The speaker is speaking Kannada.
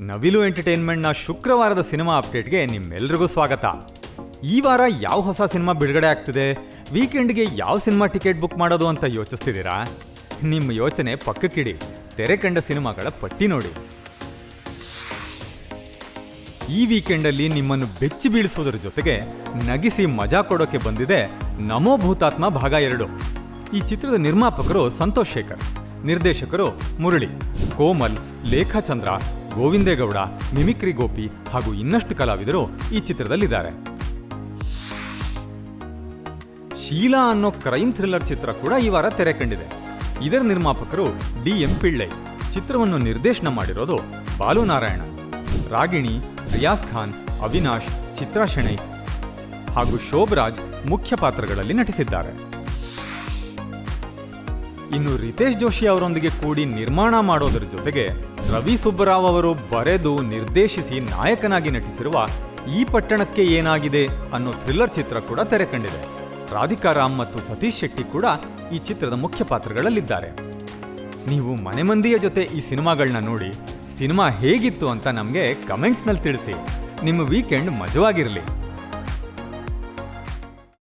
ನವಿಲು ಎಂಟರ್ಟೈನ್ಮೆಂಟ್ನ ಶುಕ್ರವಾರದ ಸಿನಿಮಾ ಅಪ್ಡೇಟ್ಗೆ ನಿಮ್ಮೆಲ್ರಿಗೂ ಸ್ವಾಗತ. ಈ ವಾರ ಯಾವ ಹೊಸ ಸಿನಿಮಾ ಬಿಡುಗಡೆ ಆಗ್ತಿದೆ? ವೀಕೆಂಡ್ಗೆ ಯಾವ ಸಿನಿಮಾ ಟಿಕೆಟ್ ಬುಕ್ ಮಾಡೋದು ಅಂತ ಯೋಚಿಸ್ತಿದ್ದೀರಾ? ನಿಮ್ಮ ಯೋಚನೆ ಪಕ್ಕಕ್ಕಿಡಿ, ತೆರೆ ಕಂಡ ಸಿನಿಮಾಗಳ ಪಟ್ಟಿ ನೋಡಿ. ಈ ವೀಕೆಂಡಲ್ಲಿ ನಿಮ್ಮನ್ನು ಬೆಚ್ಚಿ ಬೀಳಿಸುವುದರ ಜೊತೆಗೆ ನಗಿಸಿ ಮಜಾ ಕೊಡೋಕೆ ಬಂದಿದೆ ನಮೋ ಭೂತಾತ್ಮ ಭಾಗ ಎರಡು. ಈ ಚಿತ್ರದ ನಿರ್ಮಾಪಕರು ಸಂತೋಷ್ ಶೇಖರ್, ನಿರ್ದೇಶಕರು ಮುರಳಿ, ಕೋಮಲ್ ಲೇಖಾಚಂದ್ರ ಗೋವಿಂದೇಗೌಡ, ಮಿಮಿಕ್ರಿ ಗೋಪಿ ಹಾಗೂ ಇನ್ನಷ್ಟು ಕಲಾವಿದರು ಈ ಚಿತ್ರದಲ್ಲಿದ್ದಾರೆ. ಶೀಲಾ ಅನ್ನೋ ಕ್ರೈಮ್ ಥ್ರಿಲ್ಲರ್ ಚಿತ್ರ ಕೂಡ ಈ ವಾರ ತೆರೆ ಕಂಡಿದೆ ಇದರ ನಿರ್ಮಾಪಕರು ಡಿ ಎಂ ಪಿಳ್ಳೆ. ಚಿತ್ರವನ್ನು ನಿರ್ದೇಶನ ಮಾಡಿರೋದು ಬಾಲು ನಾರಾಯಣ ರಾಗಿಣಿ ರಿಯಾಸ್ ಖಾನ್, ಅವಿನಾಶ್, ಚಿತ್ರಾ ಶೆಣೈ ಹಾಗೂ ಶೋಭರಾಜ್ ಮುಖ್ಯ ಪಾತ್ರಗಳಲ್ಲಿ ನಟಿಸಿದ್ದಾರೆ. ಇನ್ನು ರಿತೇಶ್ ಜೋಶಿ ಅವರೊಂದಿಗೆ ಕೂಡಿ ನಿರ್ಮಾಣ ಮಾಡೋದರ ಜೊತೆಗೆ ರವಿ ಸುಬ್ಬರಾವ್ ಅವರು ಬರೆದು ನಿರ್ದೇಶಿಸಿ ನಾಯಕನಾಗಿ ನಟಿಸಿರುವ ಈ ಪಟ್ಟಣಕ್ಕೆ ಏನಾಗಿದೆ ಅನ್ನೋ ಥ್ರಿಲ್ಲರ್ ಚಿತ್ರ ಕೂಡ ತೆರೆ ಕಂಡಿದೆ. ರಾಧಿಕಾ ರಾಮ್ ಮತ್ತು ಸತೀಶ್ ಶೆಟ್ಟಿ ಕೂಡ ಈ ಚಿತ್ರದ ಮುಖ್ಯ ಪಾತ್ರಗಳಲ್ಲಿದ್ದಾರೆ. ನೀವು ಮನೆ ಮಂದಿಯ ಜೊತೆ ಈ ಸಿನಿಮಾಗಳನ್ನ ನೋಡಿ ಸಿನಿಮಾ ಹೇಗಿತ್ತು ಅಂತ ನಮಗೆ ಕಮೆಂಟ್ಸ್ನಲ್ಲಿ ತಿಳಿಸಿ. ನಿಮ್ಮ ವೀಕೆಂಡ್ ಮಜವಾಗಿರಲಿ.